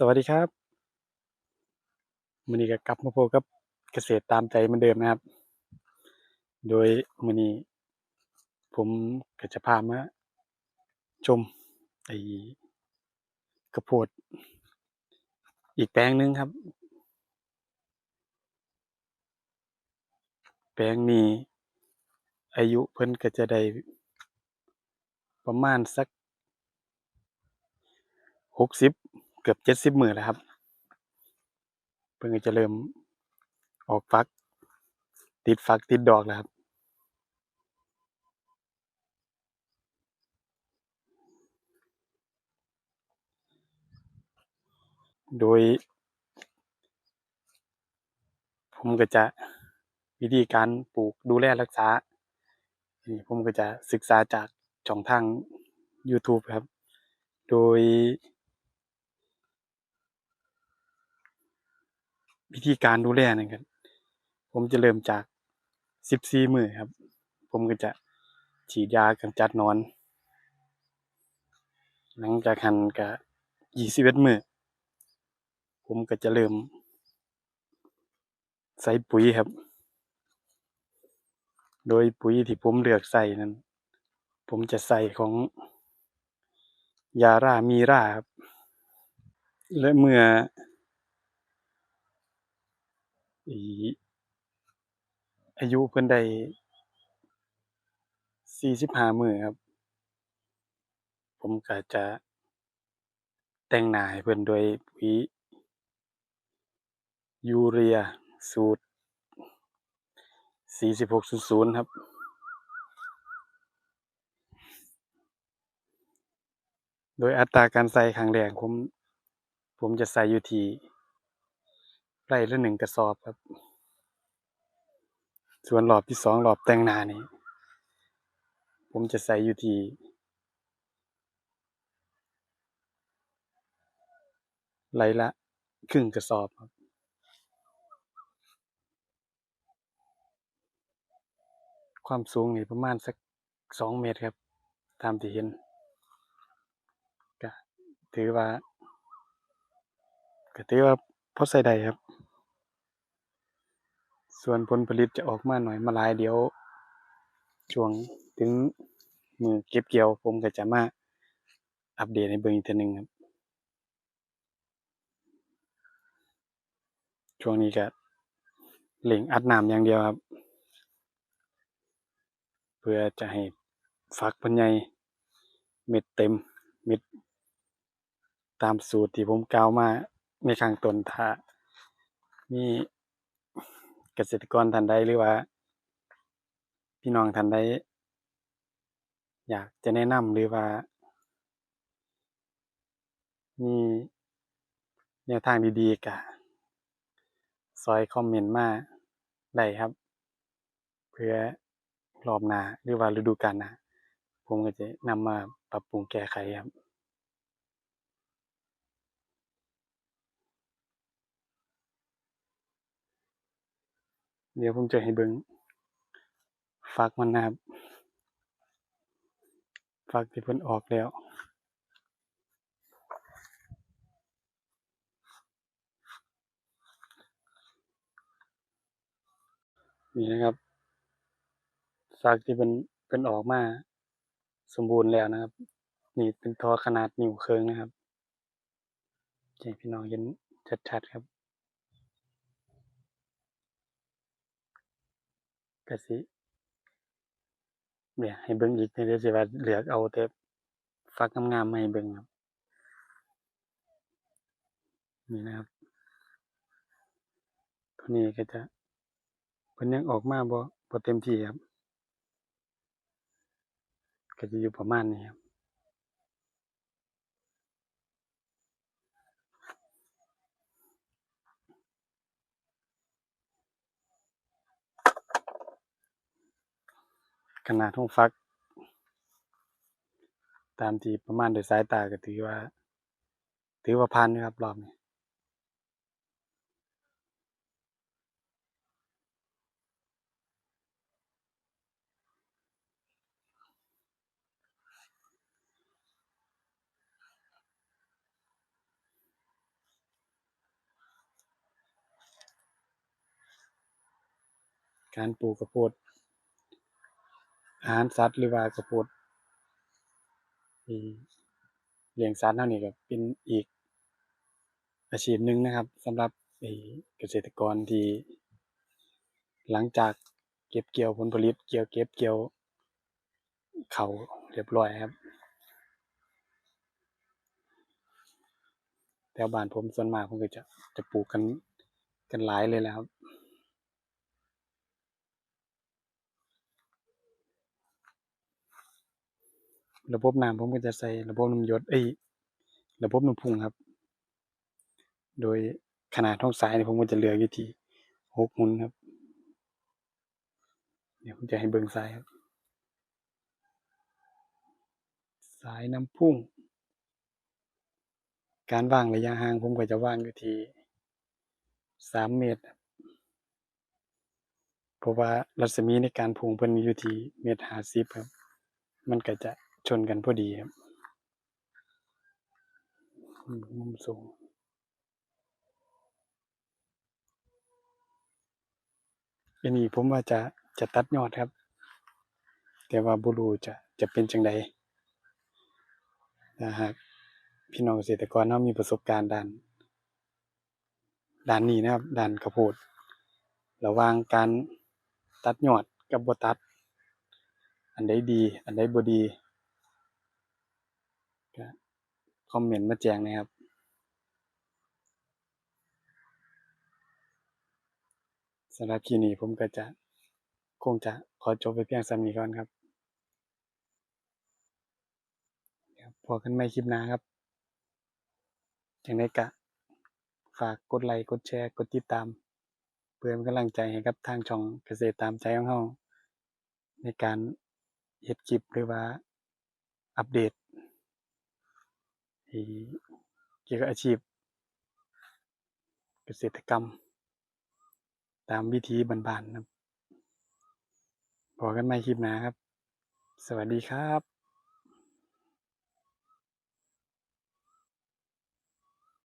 สวัสดีครับมือนี้ก็กลับมาพบกับเกษตรตามใจเหมือนเดิมนะครับ โดยมือนี้ผมก็จะพามาชมไอ้ข้าวโพดอีกแปลงหนึ่งครับ แปลงนี้อายุเพิ่นก็จะได้ประมาณสัก60เกือบ70มื้อแล้วครับ เพิ่นก็จะเริ่มออกฝัก ติดฝักติดดอกแล้วครับโดย ผมก็จะวิธีการปลูกดูแลรักษานี่ผมก็จะศึกษาจากช่องทางยูทูบครับ โดย วิธีการดูแลนั่นก็ผมจะเริ่มจาก14มือครับ ผมก็จะฉีดยากำจัดนอน หลังจากนั้นก็21มื้อผมก็จะเริ่ม ใส่ปุ๋ยครับ โดยปุ๋ยที่ผมเลือกใส่นั้น ผมจะใส่ของ Yara Mira ครับ และเมื่อ อีอายุเพิ่นได้45มื้อครับ ผมก็จะแต่งหน้าให้เพิ่นด้วยปุ๋ยยูเรียสูตร4600ครับ โดยอัตราการใส่ครั้งแรกผม ผมจะใส่อยู่ที่ ไร่ละ1กระสอบครับ ส่วนรอบที่2รอบแตงนานี่ผมจะใส่อยู่ที่ไร่ละครึ่งกระสอบครับความสูงนี่ประมาณสัก2เมตรครับ ตามที่เห็นก็ถือว่าก็ถือว่าพอใช้ได้ครับ ส่วนผลผลิตจะออกมาหน้อยมาลายเดี๋ยวช่วงถึงมือเก็บเกี่ยวผมก็จะมาอัปเดตให้เบิ่งอีกเทื่อหนึ่งครับช่วงนี้ก็เร่งอัดน้ำอย่างเดียวครับ เพื่อจะให้ฝักพิ่นใหญ่เม็ดเต็มเม็ดตามสูตรที่ผมกล่าวมาในข้างต้นถ้ามี เกษตรกรท่านใดหรือว่า พี่น้องท่านใดอยากจะแนะนำหรือว่ามีแนวทางดีๆก็ช่วยคอมเมนต์มาได้ครับ เพื่อรอบหน้าหรือว่าฤดูกาลหน้าผมก็จะนำมาปรับปรุงแก้ไขครับ เดี๋ยวผมจะให้เบิ่งฝักมันนะครับฝักที่เพิ่นออกแล้วนี่นะครับฝักที่เพิ่นเพิ่นออกมาสมบูรณ์แล้วนะครับ นี่เป็นทอขนาดนิ้วครึ่งนะครับจะให้พี่น้องเห็นชัดๆครับ ก็สิเนี่ยให้เบิ่งอีกในเรื่องสิว่าเหลือกเอาแต่ฟักงามๆมาให้เบิ่งครับนี่นะครับตัวนี้ก็จะเป็นยังออกมาบ่บ่เต็มที่ครับก็จะอยู่ประมาณนี้ครับ ขนาดทุ่งฟัก ตามที่ประมาณโดยสายตาก็ถือว่า ถือว่าพันนะครับรอบนี้การปลูกกระโพด อาหารสัตว์หรือว่าข้าวโพดที่เลี้ยงสัตว์เฮานี่ก็เป็นอีกอาชีพหนึ่งนะครับสำหรับเกษตรกรที่หลังจากเก็บเกี่ยวผลผลิตเกี่ยวเก็บเกี่ยวเขาเรียบร้อยครับแถวบ้านผมส่วนมากเพิ่นก็จะจะปลูกกันกันหลายเลยแหละครับ ระบบน้ำผมก็จะใส่ระบบน้ำหยศเอ๊ยระบบน้ำพุ่งครับ โดยขนาดของสายผมก็จะเลือกอยู่ที่6หุ่นครับ เดี๋ยวผมจะให้เบิ่งสายครับ สายน้ำพุ่ง การว่างระยะห่างผมก็จะว่างอยู่ที่3เมตรเพราะว่ารัศมีในการพุ่งเพิ่นอยู่ที่เมตร50ครับ มันก็จะ ชนกันพอดีครับมุมสูงอันนี้ผมว่าจะจะตัดยอดครับ แต่ว่าบ่รู้จะจะเป็นจังใดถ้าหากพี่น้องเกษตรกรเรามีประสบการณ์ด้านด้านนี้นะครับด้านข้าวโพดระวางการตัดยอดกับบตัด อันใดดี อันใดบ่ดี ก็ คอมเมนต์มาแจ้งน่ครับสำหรับคลิปนี้ผมก็จะคงจะขอจบไว้เพียงส่ำนี้ก่อนครับพบกันใหม่คลิปหน้าครับจั่างใดก็ฝากกดไลก์กดแชร์กดติดตาม เพื่อเป็นกำลังใจให้กับทางช่องเกษตรตามใจของเราในการเฮ็ดคลิปหรือว่าอัปเดต เกี่ยวกับอาชีพ เกษตรกรรม ตามวิธีบ้านๆครับพบกันใหม่คลิปหน้าครับ สวัสดีครับ